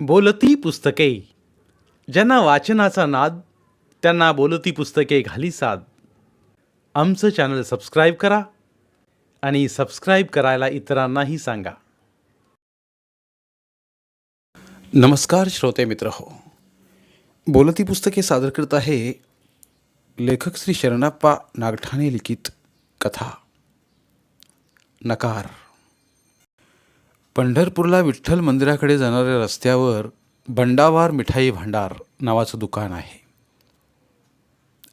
बोलती पुस्तके. ज्यांना वाचनाचा नाद त्यांना बोलती पुस्तके घाली साद. आमचं चॅनल सबस्क्राईब करा आणि सबस्क्राईब करायला इतरांनाही सांगा. नमस्कार श्रोते मित्र हो. बोलती पुस्तके सादर करत आहे लेखक श्री शरणप्पा नागठाणे लिखित कथा. नकार. पंढरपूरला विठ्ठल मंदिराकडे जाणाऱ्या रस्त्यावर बंडावार मिठाई भांडार नावाचं दुकान आहे.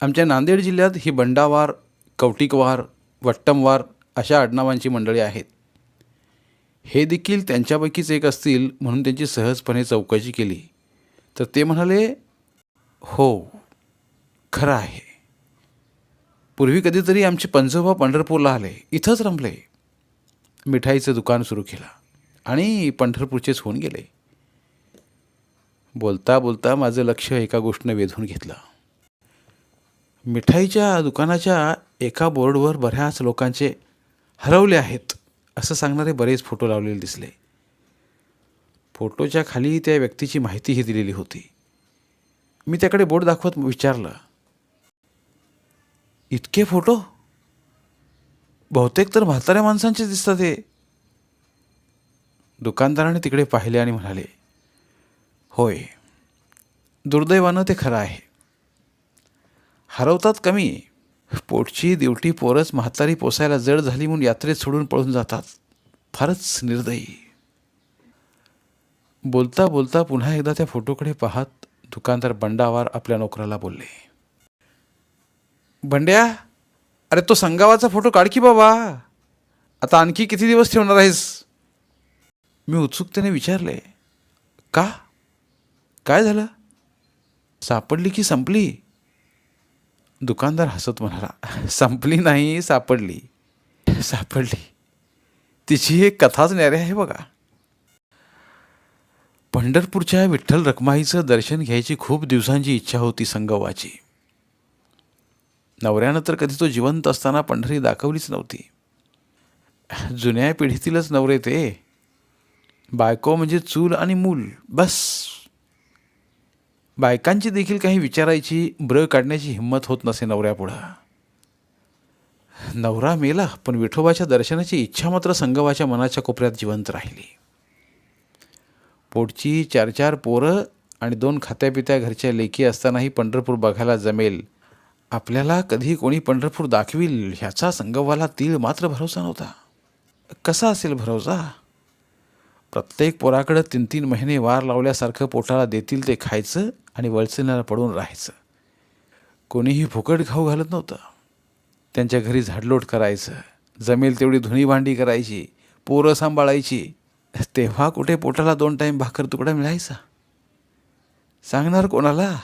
आमच्या नांदेड जिल्ह्यात ही बंडावार कवटिकवार वट्टमवार अशा आडनावांची मंडळी आहेत. हे देखील त्यांच्यापैकीच एक असतील म्हणून त्यांची सहजपणे चौकशी केली. तर ते म्हणाले हो खरं आहे. पूर्वी कधीतरी आमचे पंजोबा पंढरपूरला आले. इथंच रमले. मिठाईचं दुकान सुरू केलं. आणि पंढरपूरचेच होऊन गेले. बोलता बोलता माझं लक्ष एका गोष्टीनं वेधून घेतलं. मिठाईच्या दुकानाच्या एका बोर्डवर बऱ्याच लोकांचे हरवले आहेत असं सांगणारे बरेच फोटो लावलेले दिसले. फोटोच्या खाली त्या व्यक्तीची माहितीही दिलेली होती. मी त्याकडे बोर्ड दाखवत विचारलं इतके फोटो? बहुतेक तर म्हाताऱ्या माणसांचे दिसतात हे. दुकानदाराने तिकडे पाहिले आणि म्हणाले होय दुर्दैवानं ते खरं आहे. हरवतात कमी. पोटची दिवटी पोरच म्हातारी पोसायला जड झाली म्हणून यात्रेत सोडून पळून जातात. फारच निर्दयी. बोलता बोलता पुन्हा एकदा त्या फोटोकडे पाहत दुकानदार बंडावार आपल्या नोकराला बोलले बंड्या अरे तो संगावाचा फोटो काढ की बाबा. आता आणखी किती दिवस ठेवणार आहेस? मी उत्सुकतेने विचारले का? काय झालं? सापडली की संपली? दुकानदार हसत म्हणाला संपली नाही सापडली. सापडली. तिची एक कथाच न्यारे आहे बघा. पंढरपूरच्या विठ्ठल रखमाईचं दर्शन घ्यायची खूप दिवसांची इच्छा होती संगवाची. नवऱ्यानं तर कधी तो जिवंत असताना पंढरी दाखवलीच नव्हती. जुन्या पिढीतीलच नवरे ते. बायको म्हणजे चूल आणि मूल बस. बायकांची देखील काही विचारायची ब्र काढण्याची हिंमत होत नसे नवऱ्यापुढं. नवरा मेला पण विठोबाच्या दर्शनाची इच्छा मात्र संगवाच्या मनाच्या कोपऱ्यात जिवंत राहिली. पोटची चार चार पोरं आणि दोन खात्यापित्या घरच्या लेकी असतानाही पंढरपूर बघायला जमेल. आपल्याला कधी कोणी पंढरपूर दाखवील ह्याचा संगवाला तीळ मात्र भरोसा नव्हता. कसा असेल भरोसा? प्रत्येक पोराकडं तीन तीन महिने वार लावल्यासारखं पोटाला देतील ते खायचं आणि वळसेनाला पडून राहायचं. कोणीही फुकट खाऊ घालत नव्हतं. त्यांच्या घरी झाडलोट करायचं. जमेल तेवढी धुणी भांडी करायची पोरं सांभाळायची. तेव्हा कुठे पोटाला दोन टाईम भाकर तुकडा मिळायचा? सांगणार कोणाला?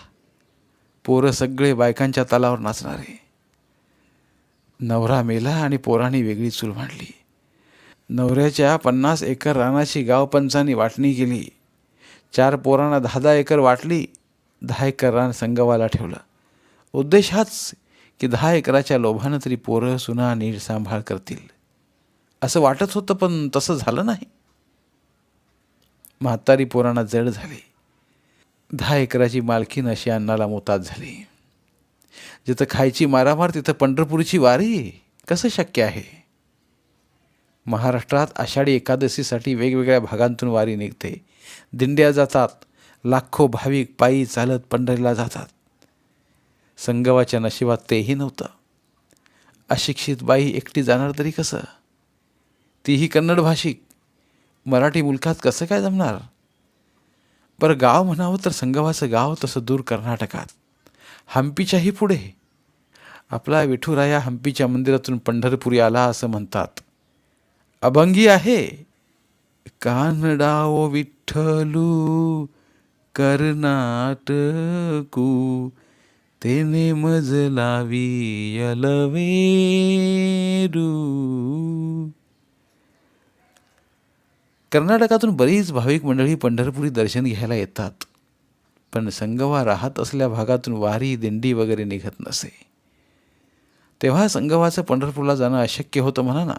पोरं सगळे बायकांच्या तालावर नाचणारे. नवरा मेला आणि पोरांनी वेगळी चूल मांडली. नवऱ्याच्या पन्नास एकर रानाची गावपंचांनी वाटणी केली. चार पोरांना दहा दहा एकर वाटली दहा एकर रान संगवाला ठेवलं. उद्देश हाच की दहा एकराच्या लोभानं तरी पोरं सुना नीट सांभाळ करतील. असं वाटत होतं पण तसं झालं नाही. म्हातारी पोरांना जड झाली. दहा एकराची मालकीन अशी अन्नाला मोताद झाली. जिथं खायची मारामार तिथं पंढरपूरची वारी. कसं शक्य आहे? महाराष्ट्रात आषाढी एकादशीसाठी वेगवेगळ्या भागांतून वारी निघते. दिंड्या जातात. लाखो भाविक पायी चालत पंढरीला जातात. संगवाच्या नशिबात तेही नव्हतं. अशिक्षित बाई एकटी जाणार तरी कसं? तीही कन्नड भाषिक. मराठी मुलखात कसं काय जमणार? बरं गाव म्हणावं तर संगवाचं गाव तसं दूर कर्नाटकात. हम्पीच्याही पुढे. आपला विठुराया हम्पीच्या मंदिरातून पंढरपुरी आला असं म्हणतात. अभंगी आहे. कानडाओ विठ्ठलू कर्नाटकू तेने मजलावी यलवेरू. कर्नाटकातून बरीच भाविक मंडळी पंढरपुरी दर्शन घ्यायला येतात. पण संगवा राहत असल्या भागातून वारी दिंडी वगैरे निघत नसे. तेव्हा संगवाचं पंढरपूरला जाणं अशक्य होतं म्हणा ना.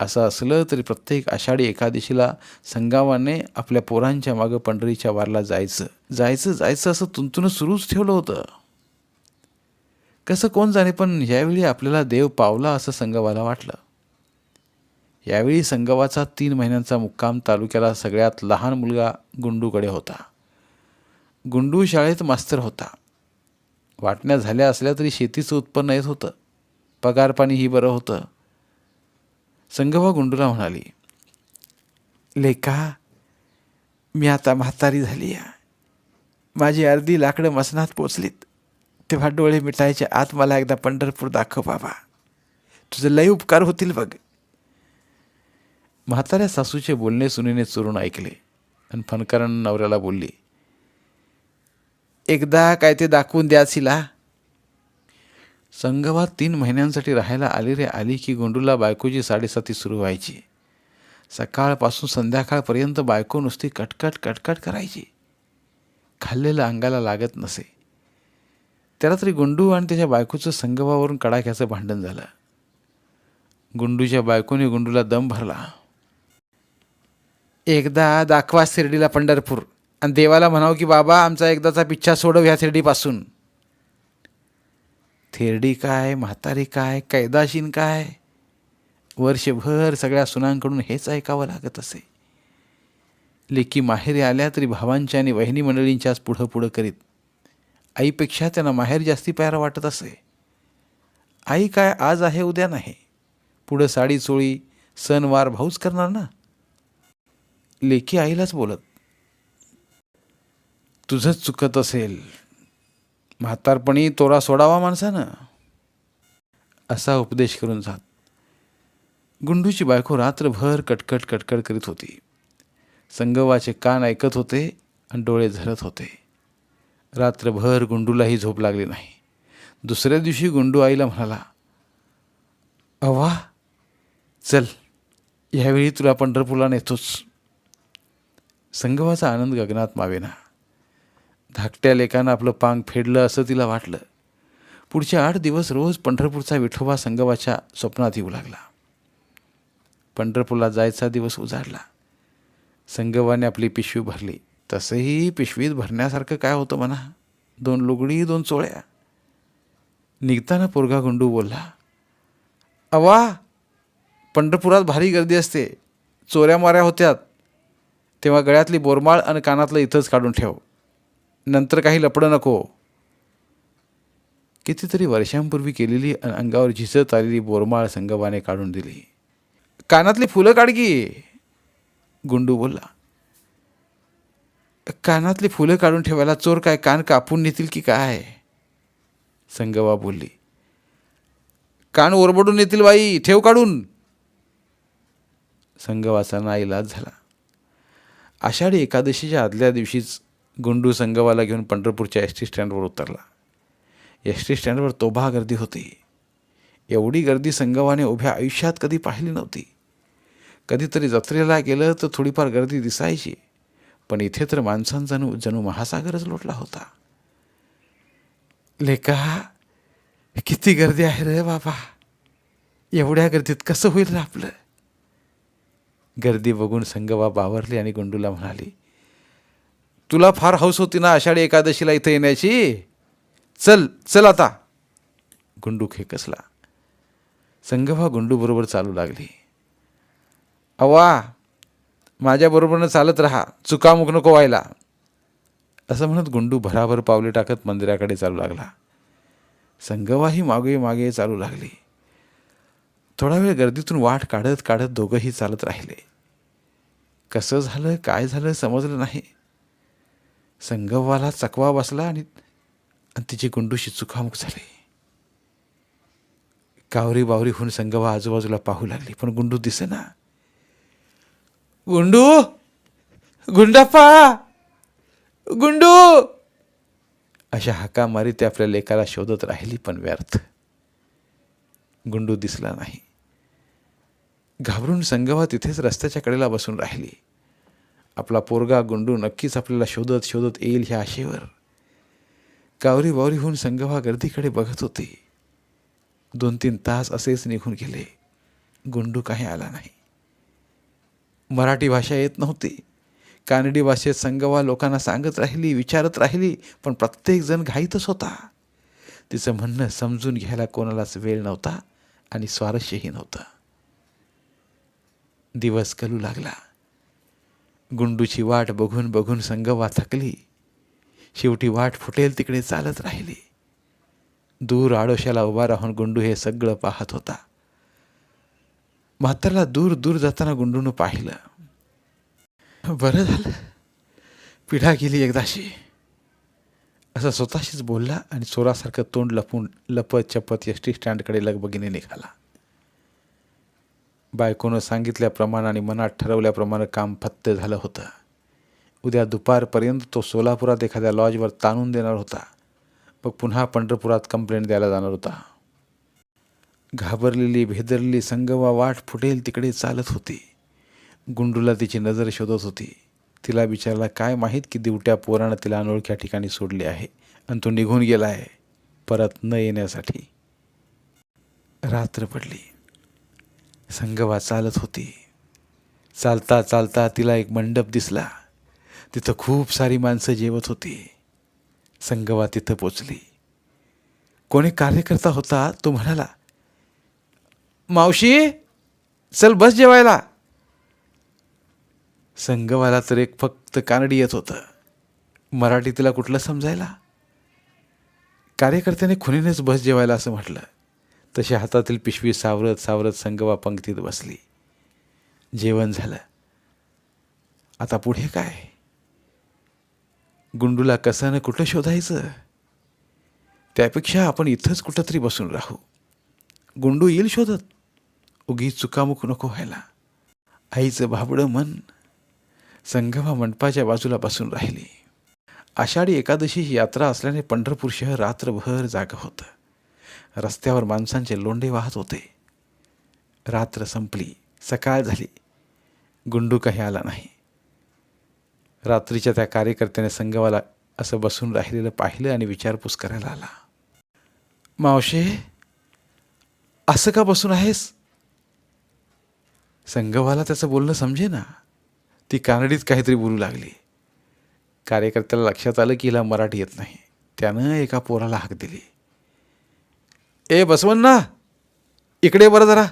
असं असलं तरी प्रत्येक आषाढी एकादशीला संगावाने आपल्या पोरांच्या मागं पंढरीच्या वारला जायचं. जायचं जायचं असं तुंतून सुरूच ठेवलं होतं. कसं कोण जाणे पण यावेळी आपल्याला देव पावला असं संगवाला वाटलं. यावेळी संगवाचा तीन महिन्यांचा मुक्काम तालुक्याला सगळ्यात लहान मुलगा गुंडूकडे होता. गुंडू शाळेत मास्तर होता. वाटण्या झाल्या असल्या तरी शेतीचं उत्पन्न येत होतं. पगारपाणी ही बरं होतं. संगवा गुंडूला म्हणाली लेका मी आता म्हातारी झाली आहे माझी अर्धी लाकडं मसनात पोचलीत. तेव्हा डोळे मिटायचे आत मला एकदा पंढरपूर दाखव बाबा. तुझं लय उपकार होतील बघ. म्हाताऱ्या सासूचे बोलणे सुनीने चोरून ऐकले आणि फणकरण नवऱ्याला बोलली एकदा काय ते दाखवून द्यासिला संगवात तीन महिन्यांसाठी राहायला आली रे आली की गोंडूला बायकोची साडेसाती सुरू व्हायची. सकाळपासून संध्याकाळपर्यंत बायको नुसती कटकट कटकट करायची. खाल्लेलं अंगाला लागत नसे. त्याला तरी गुंडू आणि त्याच्या बायकोचं संगवावरून कडाक्याचं भांडण झालं. गुंडूच्या बायकोने गुंडूला दम भरला. एकदा दाखवा शिर्डीला पंढरपूर. आणि देवाला म्हणावं की बाबा आमचा एकदाचा पिच्छा सोडव ह्या शिर्डीपासून. थेरडी काय म्हातारी काय कैदाशीन काय? वर्षभर सगळ्या सुनांकडून हेच ऐकावं लागत असे. लेकी माहेरी आल्या तरी भावांच्या आणि वहिनी मंडळींच्याच पुढं पुढं करीत. आईपेक्षा त्यांना माहेर जास्ती प्यारा वाटत असे. आई काय आज आहे उद्या नाही. पुढं साडी चोळी सणवार भाऊच करणार ना? लेकी आईलाच बोलत तुझंच चुकत असेल. म्हातारपणी तोरा सोडावा माणसानं? असा उपदेश करून जात. गुंडूची बायको रात्रभर कटकट कटकट करीत होती. संगवाचे कान ऐकत होते आणि डोळे झरत होते. रात्रभर गुंडूलाही झोप लागली नाही. दुसऱ्या दिवशी गुंडू आईला म्हणाला अव्वा चल ह्यावेळी तुला पंढरपूरला नेतोच. संगवाचा आनंद गगनात मावेना. धाकट्या लेकानं आपलं पांग फेडलं असं तिला वाटलं. पुढचे आठ दिवस रोज पंढरपूरचा विठोबा संगवाच्या स्वप्नात येऊ लागला. पंढरपूरला जायचा दिवस उजाडला. संगवाने आपली पिशवी भरली. तसंही पिशवीत भरण्यासारखं काय होतं म्हणा? दोन लुगडी दोन चोळ्या. निघताना पोरगा गुंडू बोलला अवा पंढरपुरात भारी गर्दी असते. चोऱ्या माऱ्या होत्यात. तेव्हा गळ्यातली बोरमाळ आणि कानातलं इथंच काढून ठेव. नंतर काही लपडं नको. कितीतरी वर्षांपूर्वी केलेली अंगावर झिजत आलेली बोरमाळ संगवाने काढून दिली. कानातली फुलं काढगी गुंडू बोलला. कानातली फुलं काढून ठेवायला चोर काय कान कापून नेतील की काय? संगवा बोलली. कान ओरबडून येतील बाई ठेव काढून. संगवाचा नाईलाज झाला. आषाढी एकादशीच्या आदल्या दिवशीच गुंडू संगवाला घेऊन पंढरपूरच्या एस टी स्टँडवर उतरला. एस टी स्टँडवर तोभा गर्दी होती. एवढी गर्दी संगवाने उभ्या आयुष्यात कधी पाहिली नव्हती. कधीतरी जत्रेला गेलं तर थोडीफार गर्दी दिसायची पण इथे तर माणसांचा जणू जणू महासागरच लोटला होता. लेका किती गर्दी आहे रे बाबा. एवढ्या गर्दीत कसं होईल रे आपलं? गर्दी बघून संगवा बावरली आणि गुंडूला म्हणाली तुला फार हौस होती ना आषाढी एकादशीला इथं येण्याची? चल चल आता. गुंडू खेकसला संगवा गुंडूबरोबर चालू लागली. अवा माझ्याबरोबरनं चालत राहा. चुकामुक नको व्हायला. असं म्हणत गुंडू भराभर पावले टाकत मंदिराकडे चालू लागला. संगवाही मागे मागे चालू लागली. थोडा वेळ गर्दीतून वाट काढत काढत दोघंही चालत राहिले. कसं झालं काय झालं समजलं नाही. संगव्वाला चकवा बसला आणि आणि तिची गुंडूशी चुकामुक झाली. कावरी बावरी होऊन संगवा आजूबाजूला पाहू लागली पण गुंडू दिसेना. गुंडू! गुंडाप्पा! गुंडू! अशा हाका मारी ते आपल्या लेकाला शोधत राहिली पण व्यर्थ. गुंडू दिसला नाही. घाबरून संगवा तिथेच रस्त्याच्या कडेला बसून राहिली. आपला पोरगा गुंडू नक्कीच आपल्याला शोधत शोधत येईल ह्या आशेवर. कावरी बावरी होऊन संगवा गर्दीकडे बघत होती. दोन तीन तास असेच निघून गेले. गुंडू काही आला नाही. मराठी भाषा येत नव्हती. कानडी भाषेत संगवा लोकांना सांगत राहिली विचारत राहिली पण प्रत्येकजण घाईतच होता. तिचं म्हणणं समजून घ्यायला कोणालाच वेळ नव्हता आणि स्वारस्यही नव्हतं. दिवस कलू लागला. गुंडूची वाट बघून बघून संगवा थकली. शेवटी वाट फुटेल तिकडे चालत राहिली. दूर आडोशाला उभा राहून गुंडू हे सगळं पाहत होता. म्हातारला दूर दूर जाताना गुंडूनं पाहिलं. बरं झालं. पिढा गेली एकदाशी. असं स्वतःशीच बोलला आणि चोरासारखं तोंड लपून लपत चपत एस टी स्टँडकडे लगबगीने निघाला. बायकोनं सांगितल्याप्रमाणे आणि मनात ठरवल्याप्रमाणे काम फत्ते झालं होतं. उद्या दुपारपर्यंत तो सोलापुरात एखाद्या लॉजवर ताणून देणार होता. मग पुन्हा पंढरपुरात कंप्लेंट द्यायला जाणार होता. घाबरलेली भेदरलेली संगवा वाट फुटेल तिकडे चालत होती. गुंडूला तिची नजर शोधत होती. तिला विचारला काय माहीत की दिवट्या पोरानं तिला अनोळख्या ठिकाणी सोडले आहे आणि तो निघून गेला आहे परत न येण्यासाठी. रात्र पडली. संगवा चालत होती. चालता चालता तिला एक मंडप दिसला. तिथं खूप सारी माणसं जेवत होती. संगवा तिथं पोचली. कोणी कार्यकर्ता होता तो म्हणाला मावशी चल बस जेवायला. संगवाला तर एक फक्त कानडी येत होतं. मराठी तिला कुठलं समजायला? कार्यकर्त्याने खुनीनेच बस जेवायला असं म्हटलं. तशी हातातील पिशवी सावरत सावरत संगवा पंक्तीत बसली. जेवण झालं. आता पुढे काय? गुंडूला कसं कुठं शोधायचं? त्यापेक्षा आपण इथंच कुठंतरी बसून राहू. गुंडू येईल शोधत. उगी चुकामुक नको व्हायला. आईचं भाबडं मन संगमा मंडपाच्या बाजूला बसून राहिली. आषाढी एकादशी यात्रा असल्याने पंढरपूर शहर रात्रभर जागं होतं. रस्त्यावर माणसांचे लोंढे वाहत होते. रात्र संपली सकाळ झाली. गुंडू काही आला नाही. रात्रीच्या त्या कार्यकर्त्याने संगवाला असं बसून राहिलेलं पाहिलं आणि विचारपूस करायला आला. मावशे असं का बसून आहेस? संगवाला त्याचं बोलणं समजे ना ती कानडीत काहीतरी बोलू लागली. कार्यकर्त्याला लक्षात आलं की हिला मराठी येत नाही. त्यानं एका पोराला हाक दिली. ए बसवन्ना. इकडे बरं जरा.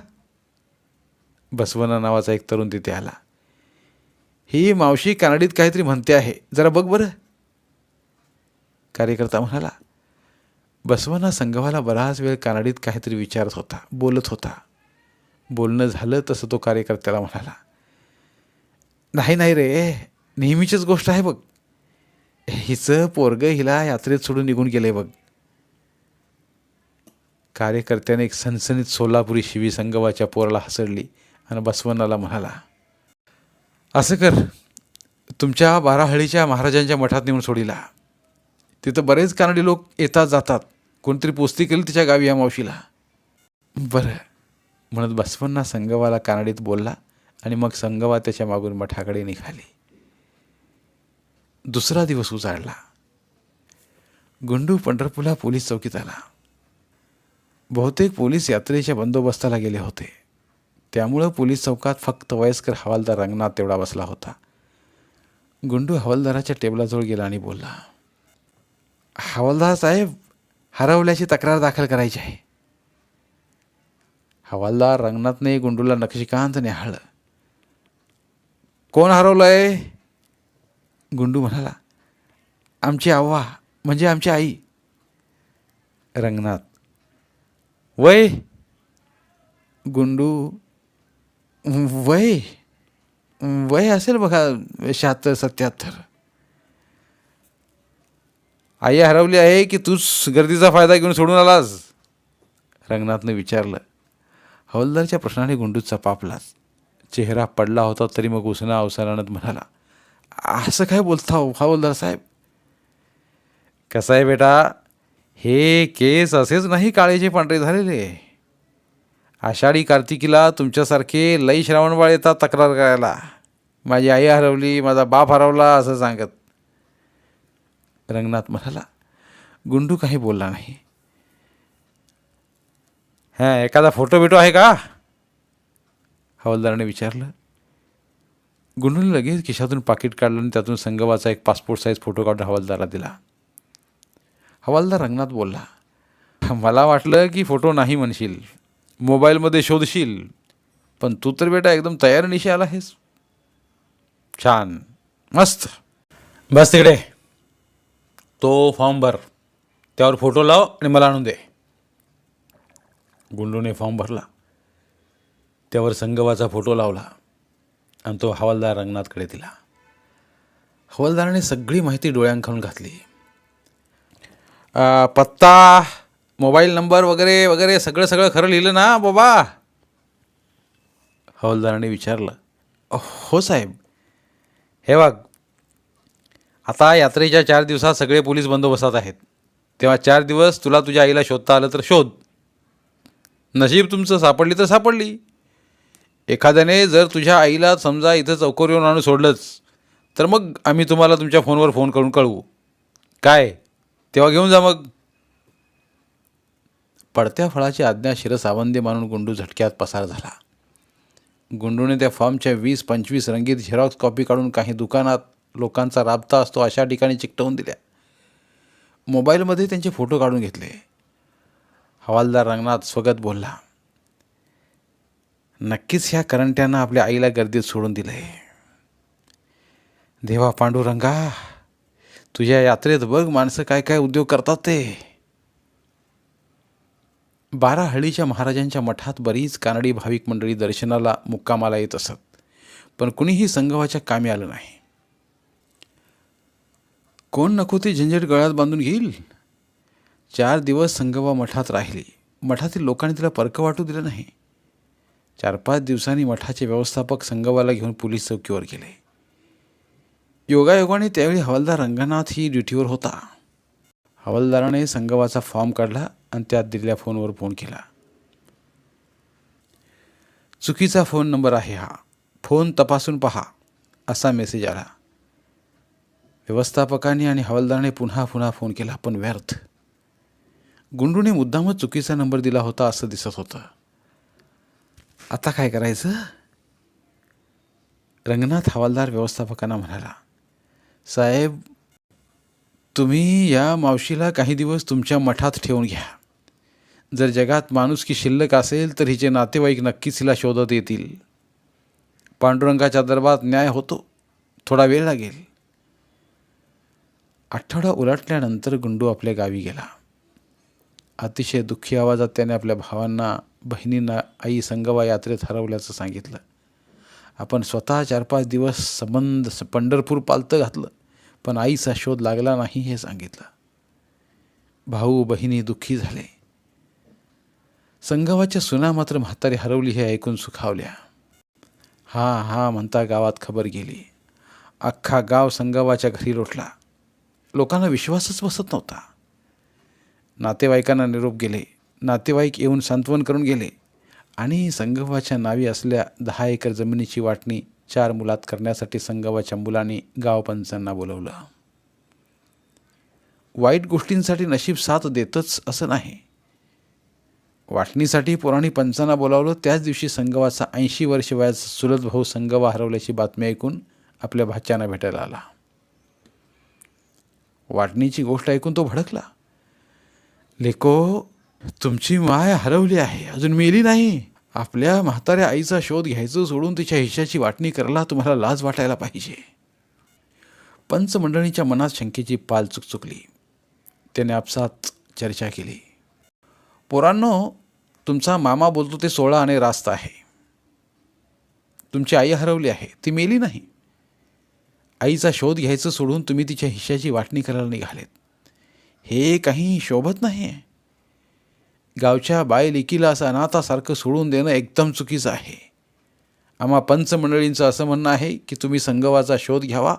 बसवन्ना नावाचा एक तरुण तिथे आला. ही मावशी कानडीत काहीतरी म्हणते आहे. जरा बघ बरं. कार्यकर्ता म्हणाला बसवन्ना संगवाला बराच वेळ कानडीत काहीतरी विचारत होता बोलत होता. बोलणं झालं तसं तो कार्यकर्त्याला म्हणाला नाही नाही रे नेहमीचीच गोष्ट आहे बघ. हिचं पोरग हिला यात्रेत सोडून निघून गेलं आहे बघ. कार्यकर्त्याने एक सनसनीत सोलापुरी शिवी संगवाच्या पोराला हसडली आणि बसवनाला म्हणाला असं कर. तुमच्या बाराहळीच्या महाराजांच्या मठात नेऊन सोडीला. तिथं बरेच कानडी लोक येतात जातात. कोणतरी पोस्ती केली तिच्या गावी या मावशीला. बरं म्हणत बसवन्ना संगवाला कानडीत बोलला आणि मग संगवा त्याच्या मागून मठाकडे निघाली. दुसरा दिवस उजाडला. गुंडू पंढरपूरला पोलीस चौकीत आला. बहुतेक पोलीस यात्रेच्या बंदोबस्ताला गेले होते. त्यामुळं पोलीस चौकात फक्त वयस्कर हवालदार रंगनाथ तेवढा बसला होता. गुंडू हवालदाराच्या टेबलाजवळ गेला आणि बोलला हवालदार साहेब हरवल्याची तक्रार दाखल करायची आहे. हवालदार रंगनाथने गुंडूला नक्षीकांत न्याहाळलं कोण हरवलंय? गुंडू म्हणाला आमची आव्हा म्हणजे आमची आई. रंगनाथ वय? गुंडू वय? वय असेल बघा शहात्तर सत्याहत्तर. आई हरवली आहे की तूच गर्दीचा फायदा घेऊन सोडून आलास? रंगनाथनं विचारलं. हवालदारच्या प्रश्नाने गुंडू चपापलाच चेहरा पडला होता तरी मग उसना अवसारानत म्हणाला असं काय बोलता हो हवालदार साहेब? कसं आहे बेटा? हे केस असेच नाही काळेचे पांढरे झालेले. आषाढी कार्तिकीला तुमच्यासारखे लई श्रावणबाळ येतात तक्रार करायला. माझी आई हरवली माझा बाप हरवला असं सांगत. रंगनाथ म्हणाला गुंडू काही बोलला नाही. हां एखादा फोटो बिटो आहे का? हवालदाराने विचारलं. गुंडूने लगेच खिशातून पाकिट काढलं आणि त्यातून संगवाचा एक पासपोर्ट साईज फोटो काढून हवालदाराला दिला. हवालदार रंगनाथ बोलला मला वाटलं की फोटो नाही म्हणशील मोबाईलमध्ये शोधशील पण तू तर बेटा एकदम तयार निशी आला आहेस. छान मस्त. बस तिकडे. तो फॉर्म भर त्यावर फोटो लाव आणि मला आणून दे. गुंडूने फॉर्म भरला त्यावर संगवाचा फोटो लावला आणि तो हवालदार रंगनाथकडे दिला. हवालदाराने सगळी माहिती डोळ्यांखालून घातली. पत्ता मोबाईल नंबर वगैरे वगैरे सगळं सगळं खरं लिहिलं ना बाबा? हवालदाराने विचारलं. हो साहेब. हे बघ आता यात्रेच्या चार दिवसात सगळे पोलीस बंदोबस्तात आहेत. तेव्हा चार दिवस तुला तुझ्या आईला शोधता आलं तर शोध. नशीब तुमचं सापडली तर सापडली. एखाद्याने जर तुझ्या आईला समजा इथं चौकोर येऊन आणून सोडलंच तर मग आम्ही तुम्हाला तुमच्या फोनवर फोन करून कळवू. काय? तेव्हा घेऊन जा मग. पडत्या फळाची आज्ञा शिरसावंदी मानून गुंडू झटक्यात पसार झाला. गुंडूने त्या फॉर्मच्या वीस पंचवीस रंगीत झेरॉक्स कॉपी काढून काही दुकानात लोकांचा राबता असतो अशा ठिकाणी चिकटवून दिल्या. मोबाईलमध्ये त्यांचे फोटो काढून घेतले. हवालदार रंगनाथ स्वगत बोलला नक्कीच ह्या करंट्यांना आपल्या आईला गर्दीत सोडून दिलंय. देवा पांडुरंगा तुझ्या यात्रेत बघ माणसं काय काय उद्योग करतात ते. बारा हळीच्या महाराजांच्या मठात बरीच कानडी भाविक मंडळी दर्शनाला मुक्कामाला येत असत पण कुणीही संगवाच्या कामी आलं नाही. कोण नको ते झंझट गळ्यात बांधून घेईल? चार दिवस संगवा मठात राहिली. मठातील लोकांनी तिला परकं वाटू दिलं नाही. चार पाच दिवसांनी मठाचे व्यवस्थापक संगवाला घेऊन पोलीस चौकीवर गेले. योगायोगाने त्यावेळी हवालदार रंगनाथ ही ड्युटीवर होता. हवालदाराने संगवाचा फॉर्म काढला आणि त्यात दिलेल्या फोनवर फोन केला. चुकीचा फोन नंबर आहे हा. फोन तपासून पहा असा मेसेज आला. व्यवस्थापकाने आणि हवालदाराने पुन्हा पुन्हा फोन केला पण व्यर्थ. गुंडूने मुद्दामच चुकीचा नंबर दिला होता असं दिसत होतं. आता काय करायचं? रंगनाथ हवालदार व्यवस्थापकांना म्हणाला साहेब तुम्ही या मावशीला काही दिवस तुमच्या मठात ठेवून घ्या. जर जगात माणूस की शिल्लक असेल तर हिचे नातेवाईक नक्कीच हिला शोधत येतील. पांडुरंगाच्या दरबारात न्याय होतो थोडा वेळ लागेल. आठवडा उलटल्यानंतर गुंडू आपल्या गावी गेला. अतिशय दुःखी आवाजात त्याने आपल्या भावांना बहिणींना आई संगवा यात्रेत हरवल्याचं सांगितलं. आपण स्वतः चार पाच दिवस संबंध स- पंढरपूर पालतं घातलं. पण आईचा शोध लागला नाही हे सांगितलं. भाऊ बहिणी दुःखी झाले. संगवाच्या सुना मात्र म्हातारी हरवली हे ऐकून सुखावल्या. हा हा म्हणता गावात खबर गेली. अख्खा गाव संगवाच्या घरी लोटला. लोकांना विश्वासच बसत नव्हता. नातेवाईकांना निरोप गेले. नातेवाईक येऊन सांत्वन करून गेले. आणि संगवाच्या नावी असल्या दहा एकर जमिनीची वाटणी चार मुलात करण्यासाठी संगवाच्या मुलांनी गावपंचांना बोलवलं. वाईट गोष्टींसाठी नशीब साथ देतच असं नाही. वाटणीसाठी पुराणी पंचांना बोलावलं त्याच दिवशी संगवाचा ऐंशी वर्ष वयाचा सुलत भाऊ संगवा हरवल्याची बातमी ऐकून आपल्या भाच्याना भेटायला आला. वाटणीची गोष्ट ऐकून तो भडकला. लेको तुमची माय हरवली आहे अजून मेली नाही. आपल्या म्हाताऱ्या आईचा शोध घ्यायचं सोडून तिच्या हिशाची वाटणी करायला तुम्हाला लाज वाटायला पाहिजे. पंचमंडळीच्या मनात शंकेची पाल चुकचुकली. त्याने आपसात चर्चा केली. पोरांनो तुमचा मामा बोलतो ते सोळा आणि रास्त आहे. तुमची आई हरवली आहे ती मेली नाही. आईचा शोध घ्यायचं सोडून तुम्ही तिच्या हिशाची वाटणी करायला निघालेत. हे काही शोभत नाही आहे गावच्या बाय असं अनाथासारखं सोडून देणं एकदम चुकीचं आहे. आम्हा पंचमंडळींचं असं म्हणणं आहे की तुम्ही संगवाचा शोध घ्यावा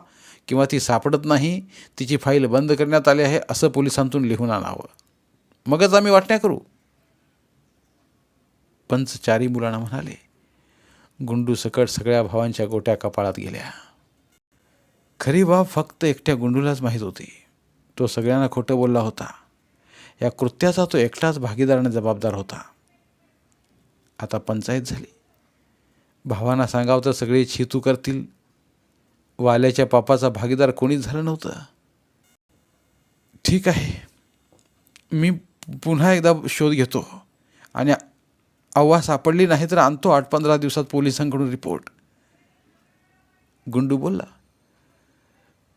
किंवा ती सापडत नाही तिची फाईल बंद करण्यात आली आहे असं पोलिसांतून लिहून आणावं. मगच आम्ही वाटण्या करू. पंच चारी मुलांना म्हणाले गुंडू सकट सगळ्या भावांच्या गोट्या कपाळात गेल्या. खरी बाब फक्त एकट्या गुंडूलाच माहीत होती. तो सगळ्यांना खोटं बोलला होता. या कृत्याचा तो एकटाच भागीदाराने जबाबदार होता. आता पंचायत झाली. भावांना सांगावं तर सगळे छितू करतील. वाल्याच्या पापाचा भागीदार कोणीच झालं नव्हतं. ठीक आहे. मी पुन्हा एकदा शोध घेतो. आणि अव्वा सापडली नाही तर आणतो आठ पंधरा दिवसात पोलिसांकडून रिपोर्ट. गुंडू बोलला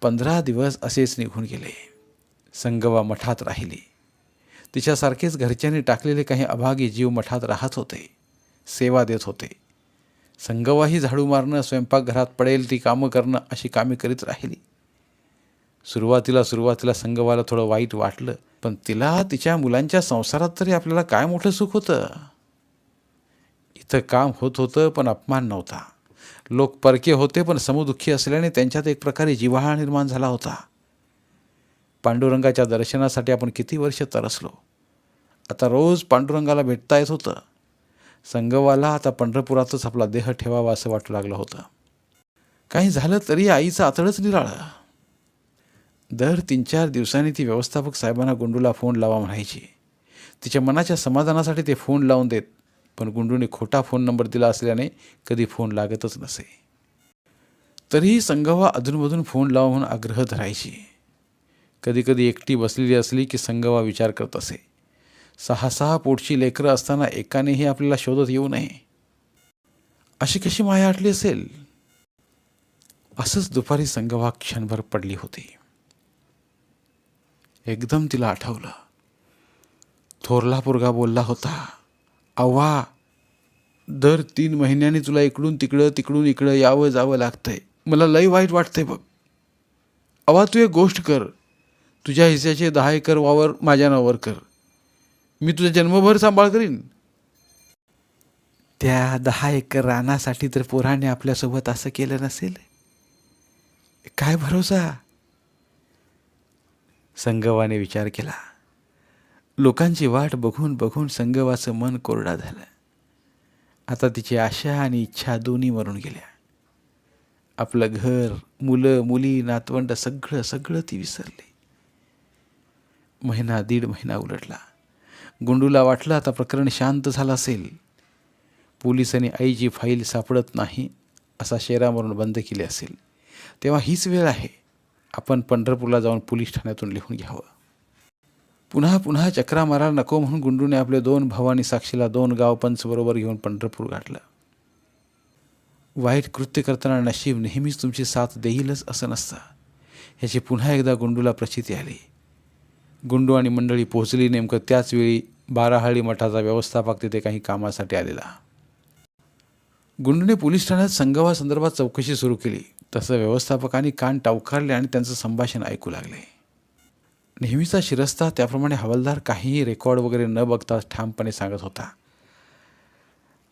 पंधरा दिवस असेच निघून गेले. संगवा मठात राहिली. तिच्यासारखेच घरच्यांनी टाकलेले काही अभागी जीव मठात राहत होते. सेवा देत होते. संगवाही झाडू मारणं स्वयंपाकघरात पडेल ती कामं करणं अशी कामे करीत राहिली. सुरुवातीला सुरुवातीला संगवाला थोडं वाईट वाटलं पण तिला तिच्या मुलांच्या संसारात तरी आपल्याला काय मोठं सुख होतं? इथं काम होत होतं पण अपमान नव्हता. लोक परके होते पण समुदुःखी असल्याने त्यांच्यात एक प्रकारे जिव्हाळा निर्माण झाला होता. पांडुरंगाच्या दर्शनासाठी आपण किती वर्ष तरसलो. आता रोज पांडुरंगाला भेटता येत होतं. संगवाला आता पंढरपुरातच आपला देह ठेवावा असं वाटू लागलं होतं. काही झालं तरी आईचं आतडच निराळं. दर तीन चार दिवसांनी ती व्यवस्थापक साहेबांना गुंडूला फोन लावा म्हणायची. तिच्या मनाच्या समाधानासाठी ते फोन लावून देत पण गुंडूने खोटा फोन नंबर दिला असल्याने कधी फोन लागतच नसे. तरीही संगवा अधूनमधून फोन लावा म्हणून आग्रह धरायची. कधीकधी एकटी बसलेली असली की संगवा विचार करत असे. सहा सहा पोटची लेकरं असताना एकानेही आपल्याला शोधत येऊ नये. अशी कशी माया आटली असेल? असंच दुपारी संगवा क्षणभर पडली होती. एकदम तिला आठवलं. थोरला पोरगा बोलला होता अव्वा दर तीन महिन्यांनी तुला इकडून तिकडं तिकडून इकडं यावं जावं लागतंय. मला लई वाईट वाटतंय बघ. अवा तू एक गोष्ट कर. तुझ्या हिस्याचे दहा एकर वावर माझ्या नावावर कर. मी तुझा जन्मभर सांभाळ करीन. त्या दहा एकर रानासाठी तर पोराने आपल्यासोबत असं केलं नसेल? काय भरोसा? संगवाने विचार केला. लोकांची वाट बघून बघून संगवाचं मन कोरडा झालं. आता तिची आशा आणि इच्छा दोन्ही मरून गेल्या. आपलं घर मुलं मुली नातवंड सगळं सगळं ती विसरली. महिना दीड महिना उलटला. गुंडूला वाटलं आता प्रकरण शांत झालं असेल. पोलिसांनी आईची फाईल सापडत नाही असा शेरा मारून बंद केले असेल. तेव्हा हीच वेळ आहे. आपण पंढरपूरला जाऊन पोलीस ठाण्यातून लिहून घ्यावं. पुन्हा पुन्हा चक्रा मारायला नको म्हणून गुंडूने आपले दोन भावानी साक्षीला दोन गाव घेऊन पंढरपूर गाठलं. वाईट कृत्य करताना नशीब नेहमीच तुमची साथ देईलच असं नसतं. ह्याची पुन्हा एकदा गुंडूला प्रचिती आली. गुंडू आणि मंडळी पोहोचली नेमकं त्याचवेळी बाराहळी मठाचा व्यवस्थापक तिथे काही कामासाठी आलेला. गुंडूने पोलीस ठाण्यात संगवासंदर्भात चौकशी सुरू केली. तसं व्यवस्थापकांनी कान टावकारले आणि त्यांचं संभाषण ऐकू लागले. नेहमीचा शिरस्ता त्याप्रमाणे हवालदार काहीही रेकॉर्ड वगैरे न बघता ठामपणे सांगत होता.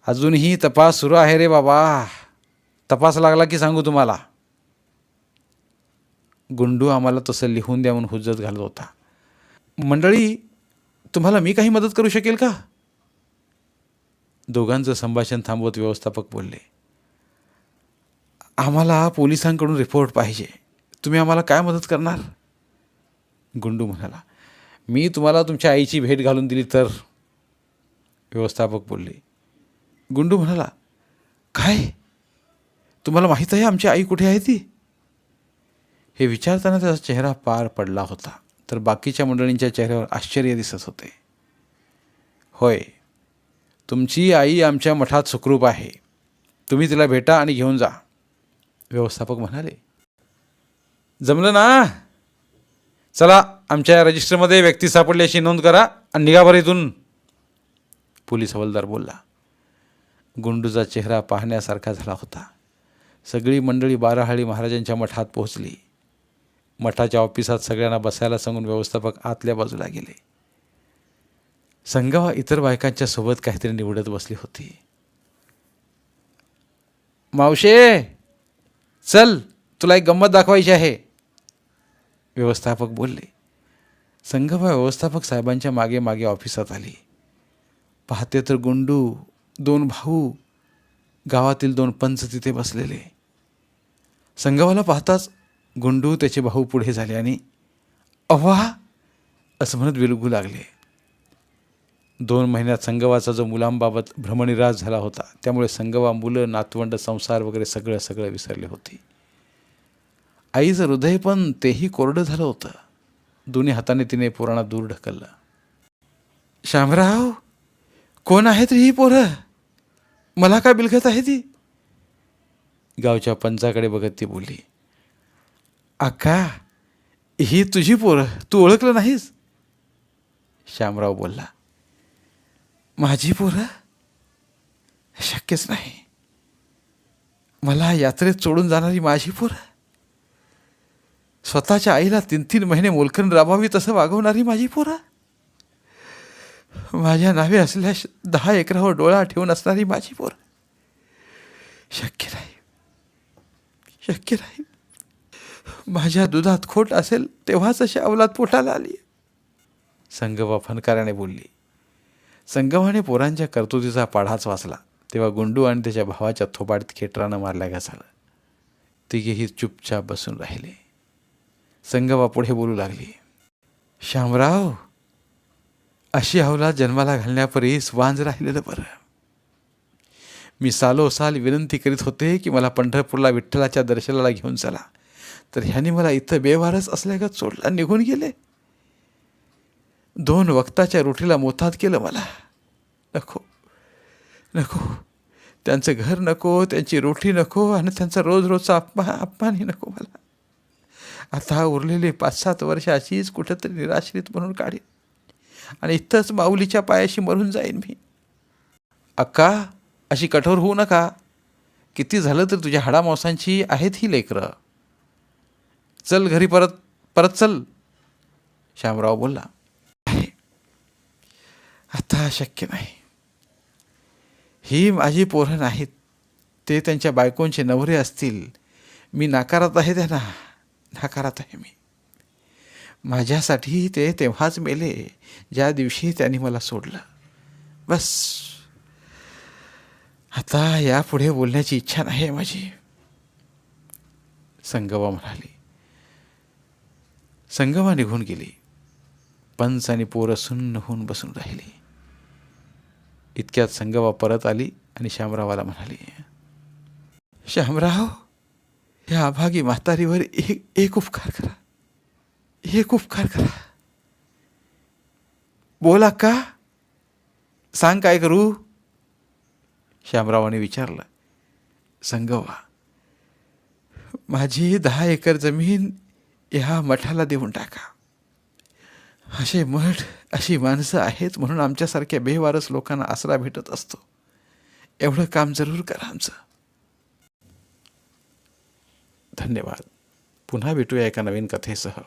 अजूनही तपास सुरू आहे रे बाबा. तपास लागला की सांगू तुम्हाला. गुंडू आम्हाला तसं लिहून द्या म्हणून हुज्जत घालत होता. मंडळी तुम्हाला मी काही मदत करू शकेल का? दोघांचं संभाषण थांबवत व्यवस्थापक बोलले आम्हाला पोलिसांकडून रिपोर्ट पाहिजे. तुम्ही आम्हाला काय मदत करणार? गुंडू म्हणाला मी तुम्हाला तुमच्या आईची भेट घालून दिली तर. व्यवस्थापक बोलले गुंडू म्हणाला काय? तुम्हाला माहीत आहे आमची आई कुठे आहे ती? हे विचारताना त्याचा चेहरा पार पडला होता. तर बाकीच्या मंडळींच्या चेहऱ्यावर आश्चर्य दिसत होते. होय तुमची आई आमच्या मठात सुखरूप आहे. तुम्ही तिला भेटा आणि घेऊन जा. व्यवस्थापक म्हणाले जमलं ना? चला आमच्या रजिस्टरमध्ये व्यक्ती सापडल्याची नोंद करा आणि निघाभर इथून. पोलीस हवालदार बोलला गुंडूचा चेहरा पाहण्यासारखा झाला होता. सगळी मंडळी बाराहाळी महाराजांच्या मठात पोहोचली. मठाच्या ऑफिसात सगळ्यांना बसायला सांगून व्यवस्थापक आतल्या बाजूला गेले. संगावा इतर बायकांच्या सोबत काहीतरी निवडत बसली होती. मावशे चल तुला एक गंमत दाखवायची आहे. व्यवस्थापक बोलले. संगमा व्यवस्थापक साहेबांच्या मागे मागे ऑफिसात आली. पाहते तर गुंडू दोन भाऊ गावातील दोन पंच तिथे बसलेले. संगवाला पाहताच गुंडू त्याचे भाऊ पुढे झाले आणि अव्वा असं म्हणत विलगू लागले. दोन महिन्यात संगवाचा जो मुलांबाबत भ्रमनिरास झाला होता त्यामुळे संगवा मुलं नातवंड संसार वगैरे सगळं सगळं विसरले होते. आईचं हृदय पण तेही कोरडं झालं होतं. दोन्ही हाताने तिने पोरांना दूर ढकललं. शामराव कोण आहेत ही पोरं? मला काय बिलखत आहे ती? गावच्या पंचाकडे बघत ती बोलली. अका ही तुझी पोरं तू ओळखलं नाहीस? श्यामराव बोलला माझी पोरं? शक्यच नाही. मला यात्रेत सोडून जाणारी माझी पोरं? स्वतःच्या आईला तीन तीन महिने मोलकरण राबावी तसं वागवणारी माझी पोरं? माझ्या नावे असल्या श- दहा एकरावर डोळा ठेवून असणारी माझी पोरं? शक्य नाही. शक्य नाही. माझ्या दुधात खोट असेल तेव्हाच अशी अवलाद पोटाला आली. संगवा फनकाराने बोलली संगवाने पोरांच्या कर्तुतीचा पाढाच वाचला तेव्हा गुंडू आणि त्याच्या भावाच्या थोबाडीत खेटरानं मारल्या घासालं. तिघेही चुपचाप बसून राहिले. संगवा पुढे बोलू लागली श्यामराव अशी अवलाद जन्माला घालण्यापरीस वांज राहिलेलं बरं. मी सालोसाल विनंती करीत होते की मला पंढरपूरला विठ्ठलाच्या दर्शनाला घेऊन चला. तर ह्याने मला इथं बेवारस असल्यागत सोडला निघून गेले. दोन वक्ताच्या रोटीला मोताद केलं मला. नको नको. त्यांचं घर नको त्यांची रोटी नको आणि त्यांचा रोज रोजचा अपमान अपमानही नको मला. आता उरलेली पाच सात वर्ष अशीच कुठंतरी निराश्रित म्हणून काढेन. आणि इथंच माऊलीच्या पायाशी मरून जाईन मी. अक्का अशी कठोर होऊ नका. किती झालं तर तुझ्या हाडामांसांची आहेत ही लेकरं. चल घरी परत परत चल. श्यामराव बोलला आता शक्य नाही. ही माझी पोरं नाहीत. ते त्यांच्या बायकोंचे नवरे असतील. मी नाकारत आहे त्यांना. नाकारत आहे मी. माझ्यासाठी ते तेव्हाच मेले ज्या दिवशी त्यांनी मला सोडलं. बस. आता यापुढे बोलण्याची इच्छा नाही आहे माझी. संगवा म्हणाली. संगमा निघून गेली. पंच आणि पोरं सुन्न होऊन बसून राहिली. इतक्यात संगमा परत आली आणि श्यामरावाला म्हणाली श्यामराव या अभागी म्हातारीवर एक एक उपकार करा. एक उपकार करा. बोला का? सांग काय करू? श्यामरावाने विचारलं संगवा माझी दहा एकर जमीन ह्या मठाला देऊन टाका. असे मठ अशी माणसं आहेत म्हणून आमच्यासारख्या बेवारस लोकांना आसरा भेटत असतो. एवढं काम जरूर करा आमचं. धन्यवाद. पुन्हा भेटूया एका नवीन कथेसह.